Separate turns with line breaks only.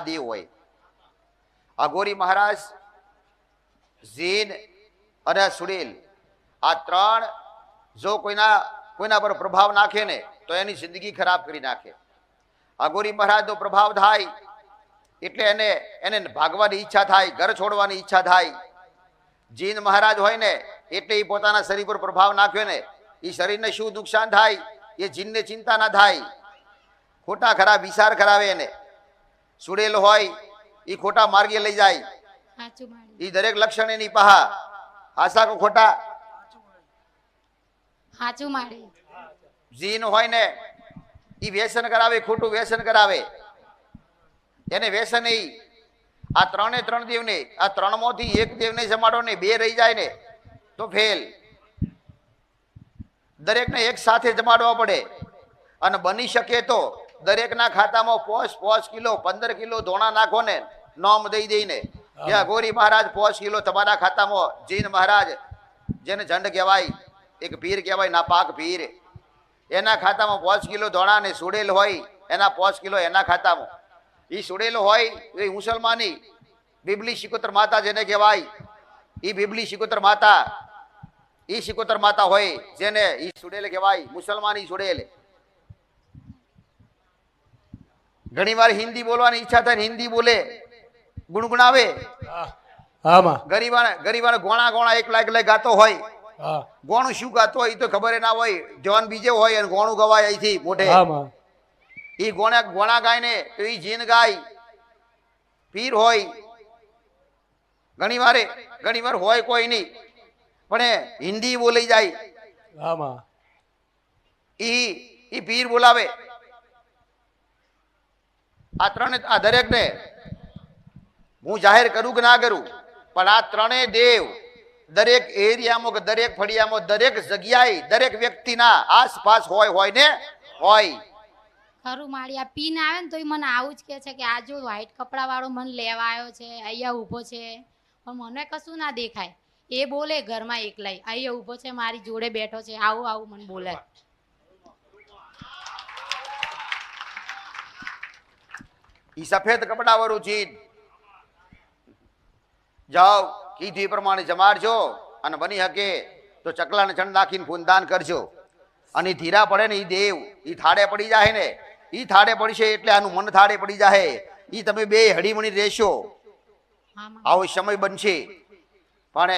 દેવ હોય. અઘોરી મહારાજ, ઝીન અને સુડીલ આ ત્રણ જો કોઈના કોઈના પર પ્રભાવ નાખે ને, તો એની જિંદગી ખરાબ કરી નાખે. અઘોરી મહારાજનો પ્રભાવ થાય એટલે એને એને ભાગવાની ઈચ્છા થાય, ઘર છોડવાની ઈચ્છા થાય. જીન મહારાજ હોય ને, એટલે એ પોતાના શરીર પર પ્રભાવ નાખ્યો ને એ શરીરને શું નુકસાન થાય? એ જીનને ચિંતા ના થાય. ખોટા ખરા વિચાર કરાવે એને. સુડેલ હોય એ ખોટા માર્ગે લઈ જાય. એ દરેક લક્ષણ એની પહા. આશા કો ખોટા?
સાચું માડી
જીન હોય ને એ વ્યસન કરાવે ખોટું વ્યસન કરાવે. એને વ્યસન એ આ ત્રણે ત્રણ દેવને આ ત્રણમાંથી એક દેવને જમાડો ને બે રહી જાય ને તો ફેલ. દરેકને એક સાથે જમાડવા પડે. અને બની શકે તો દરેકના ખાતામાં પોચ પોચ કિલો પંદર કિલો ધોણા નાખો ને નોમ દઈ દઈને. કે ગોરી મહારાજ પોચ કિલો તમારા ખાતામાં જીન મહારાજ જેને ઝંડ કહેવાય એક પીર કહેવાય નાપાક પીર. એના ખાતામાં પાંચ કિલો ધોણા ને સુડેલ હોય એના પાંચ કિલો એના ખાતામાં. એ સુડેલો હોય એ મુસલમાની બિબલી શિકોતર માતા જેને કહેવાય એ બિબલી શિકોતર માતા એ શિકોતર માતા હોય જેને એ સુડેલ કહેવાય મુસલમાની સુડેલ. ઘણી વાર હિન્દી બોલવાની ઈચ્છા થાય હિન્દી બોલે ગુણગુણાવે. ગરીબાને ગરીબાને ગોણા ગોણા એકલા એકલા ગાતો હોય. ગોણું શું ગાતો હોય એ તો ખબર ના હોય. જવાન બીજે હોય અને ગોણું ગવાય અહીંથી મોઢે. એ ગોણા ગોણા ગાય ને તો એ જીન ગાય. પીર હોય. ઘણી વારે ઘણી વાર હોય કોઈ નહીં. પણ એ હિન્દી બોલી જાય. એ પીર બોલાવે. આ ત્રણે આ દરેકને હું જાહેર કરું કે ના કરું, પણ આ ત્રણેય દેવ દરેક એરિયામાં કે દરેક ફળિયામાં દરેક જગ્યાએ દરેક વ્યક્તિના આસપાસ હોય હોય ને હોય.
ખરું માળી આ પીન આવે ને તોય મને આવું જ કે છે કે આ જો વ્હાઈટ કપડા વાળો મને લેવા આવ્યો છે, અહીંયા ઊભો છે. પણ મને કશું ના દેખાય. એ બોલે ઘરમાં એકલાય, અહીંયા ઊભો છે, મારી જોડે બેઠો છે, આવું આવું મને બોલે.
ઈ સફેદ કપડા વાળું ચીજ જાઓ કીધું એ પ્રમાણે જમાડજો અને બની શકે તો ચકલાને ચણ નાખીને ખૂનદાન કરજો. અને ધીરા પડે ને એ દેવ ઈ થાળે પડી જાય ને ઈ થાળે પડશે એટલે આનું મન થાળે પડી જાય ઈ તમે બે હળીમણી રહેશો. આવો સમય બનશે. પણ